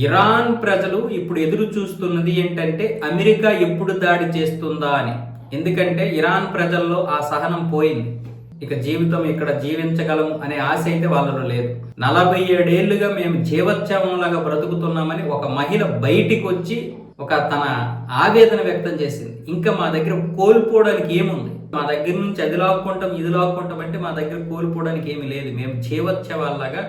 Iran ప్రజలు ఇప్పుడు ఎదురు చూస్తున్నది ఏంటంటే అమెరికా ఎప్పుడు దాడి చేస్తుందా అని. ఎందుకంటే ఇరాన్ ప్రజల్లో ఆ సహనం పోయింది. ఇక జీవితం ఇక్కడ జీవించగలం అనే ఆశ అయితే వాళ్ళలో లేదు. నలభై ఏడేళ్ళుగా మేము జీవోత్సవంలాగా బ్రతుకుతున్నామని ఒక మహిళ బయటికి వచ్చి ఒక తన ఆవేదన వ్యక్తం చేసింది. ఇంకా మా దగ్గర కోల్పోవడానికి ఏముంది? మా దగ్గర నుంచి అది లాక్కుంటాం ఇది లాక్కుంటాం అంటే మా దగ్గర కోల్పోవడానికి ఏమీ లేదు. మేము జీవోత్సవాల్లాగా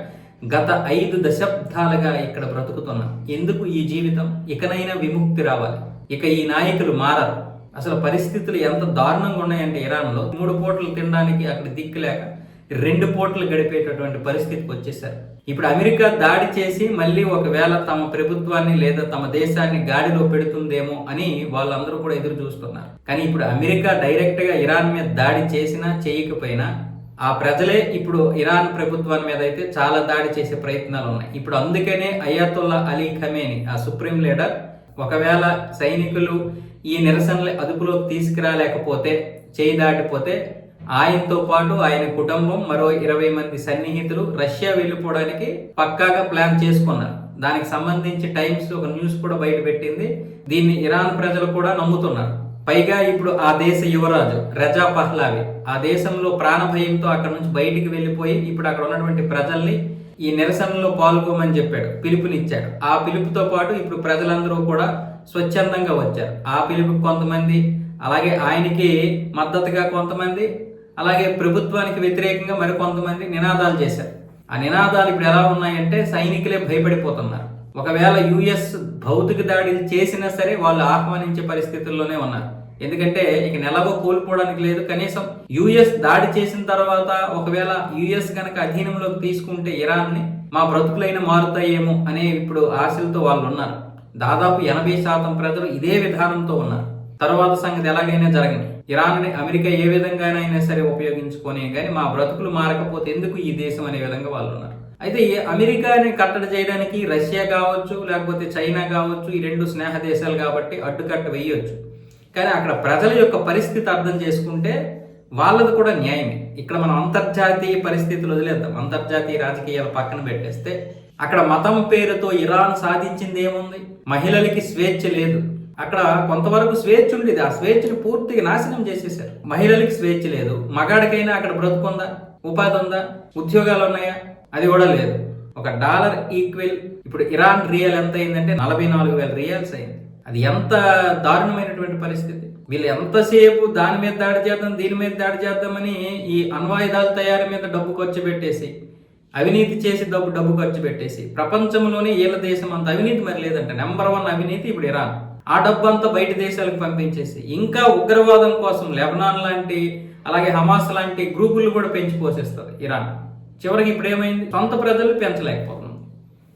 గత ఐదు దశాబ్దాలుగా ఇక్కడ బ్రతుకుతున్నా. ఎందుకు ఈ జీవితం? ఇకనైనా విముక్తి రావాలి. ఇక ఈ నాయకులు మారరు. అసలు పరిస్థితులు ఎంత దారుణంగా ఉన్నాయంటే ఇరాన్లో. మూడు పూటలు తినడానికి అక్కడ దిక్కులేక రెండు పూటలు గడిపేటటువంటి పరిస్థితికి వచ్చేసారు ఇప్పుడు అమెరికా దాడి చేసి మళ్ళీ ఒకవేళ తమ ప్రభుత్వాన్ని లేదా తమ దేశాన్ని గాడిలో పెడుతుందేమో అని వాళ్ళందరూ కూడా ఎదురు చూస్తున్నారు. కానీ ఇప్పుడు అమెరికా డైరెక్ట్గా ఇరాన్ మీద దాడి చేసినా చేయకపోయినా ఆ ప్రజలే ఇప్పుడు ఇరాన్ ప్రభుత్వం మీద అయితే చాలా దాడి చేసే ప్రయత్నాలు ఉన్నాయి. ఇప్పుడు అందుకనే అయాతుల్లా అలీ ఖమేని ఆ సుప్రీం లీడర్ ఒకవేళ సైనికులు ఈ నిరసనలు అదుపులోకి తీసుకురాలేకపోతే చేయి దాటిపోతే ఆయనతో పాటు ఆయన కుటుంబం మరో ఇరవై మంది సన్నిహితులు రష్యా వెళ్ళిపోవడానికి పక్కాగా ప్లాన్ చేసుకున్నారు. దానికి సంబంధించి టైమ్స్ ఒక న్యూస్ కూడా బయట పెట్టింది. దీన్ని ఇరాన్ ప్రజలు కూడా నమ్ముతున్నారు. పైగా ఇప్పుడు ఆ దేశ యువరాజు రజా పహ్లావి ఆ దేశంలో ప్రాణభయంతో అక్కడ నుంచి బయటికి వెళ్ళిపోయి ఇప్పుడు అక్కడ ఉన్నటువంటి ప్రజల్ని ఈ నిరసనలో పాల్గొమని చెప్పాడు పిలుపునిచ్చాడు. ఆ పిలుపుతో పాటు ఇప్పుడు ప్రజలందరూ కూడా స్వచ్ఛందంగా వచ్చారు. ఆ పిలుపు కొంతమంది అలాగే ఆయనకి మద్దతుగా కొంతమంది అలాగే ప్రభుత్వానికి వ్యతిరేకంగా మరి కొంతమంది నినాదాలు చేశారు. ఆ నినాదాలు ఇప్పుడు ఎలా ఉన్నాయంటే సైనికులే భయపడిపోతున్నారు. ఒకవేళ యుఎస్ భౌతిక దాడులు చేసినా సరే వాళ్ళు ఆహ్వానించే పరిస్థితుల్లోనే ఉన్నారు. ఎందుకంటే ఇక నెలవో కోల్పోవడానికి లేదు. కనీసం యుఎస్ దాడి చేసిన తర్వాత ఒకవేళ యుఎస్ కనుక అధీనంలోకి తీసుకుంటే ఇరాన్ని మా బ్రతుకులైన మారుతాయేమో అనే ఇప్పుడు ఆశలతో వాళ్ళు ఉన్నారు. దాదాపు ఎనభై శాతం ప్రజలు ఇదే విధానంతో ఉన్నారు. తర్వాత సంగతి ఎలాగైనా జరగని. ఇరాన్ని అమెరికా ఏ విధంగానైనా సరే ఉపయోగించుకొని కానీ మా బ్రతుకులు మారకపోతే ఎందుకు ఈ దేశం అనే విధంగా వాళ్ళు ఉన్నారు? అయితే అమెరికాని కట్టడి చేయడానికి రష్యా కావచ్చు లేకపోతే చైనా కావచ్చు ఈ రెండు స్నేహ దేశాలు కాబట్టి అడ్డుకట్ట వేయొచ్చు. కానీ అక్కడ ప్రజల యొక్క పరిస్థితి అర్థం చేసుకుంటే వాళ్ళది కూడా న్యాయమే. ఇక్కడ మనం అంతర్జాతీయ పరిస్థితులు వదిలేద్దాం. అంతర్జాతీయ రాజకీయాలు పక్కన పెట్టేస్తే అక్కడ మతం పేరుతో ఇరాన్ సాధించింది ఏముంది? మహిళలకి స్వేచ్ఛ లేదు. అక్కడ కొంతవరకు స్వేచ్ఛ ఉండేది. ఆ స్వేచ్ఛను పూర్తిగా నాశనం చేసేసారు మహిళలకి స్వేచ్ఛ లేదు. మగాడికైనా అక్కడ బ్రతుకుందా? ఉపాధి ఉందా? ఉద్యోగాలు ఉన్నాయా? అది కూడా లేదు. ఒక డాలర్ ఈక్వల్ ఇప్పుడు ఇరాన్ రియల్ ఎంత అయిందంటే నలభై నాలుగు వేల రియల్స్ అయింది. అది ఎంత దారుణమైనటువంటి పరిస్థితి. వీళ్ళు ఎంతసేపు దాని మీద దాడి చేద్దాం దీని మీద దాడి చేద్దామని ఈ అణ్వాయుధాల తయారీ మీద డబ్బు ఖర్చు పెట్టేసి అవినీతి చేసి డబ్బు డబ్బు ఖర్చు పెట్టేసి ప్రపంచంలోనే ఏళ్ళ దేశం అంత అవినీతి మరి లేదంటే. నెంబర్ వన్ అవినీతి ఇప్పుడు ఇరాన్. ఆ డబ్బు అంతా బయట దేశాలకు పంపించేసి ఇంకా ఉగ్రవాదం కోసం లెబనాన్ లాంటి అలాగే హమాస్ లాంటి గ్రూపులు కూడా పెంచి పోషిస్తుంది ఇరాన్. చివరికి ఇప్పుడు ఏమైంది సొంత ప్రజలు పెంచలేకపోతుంది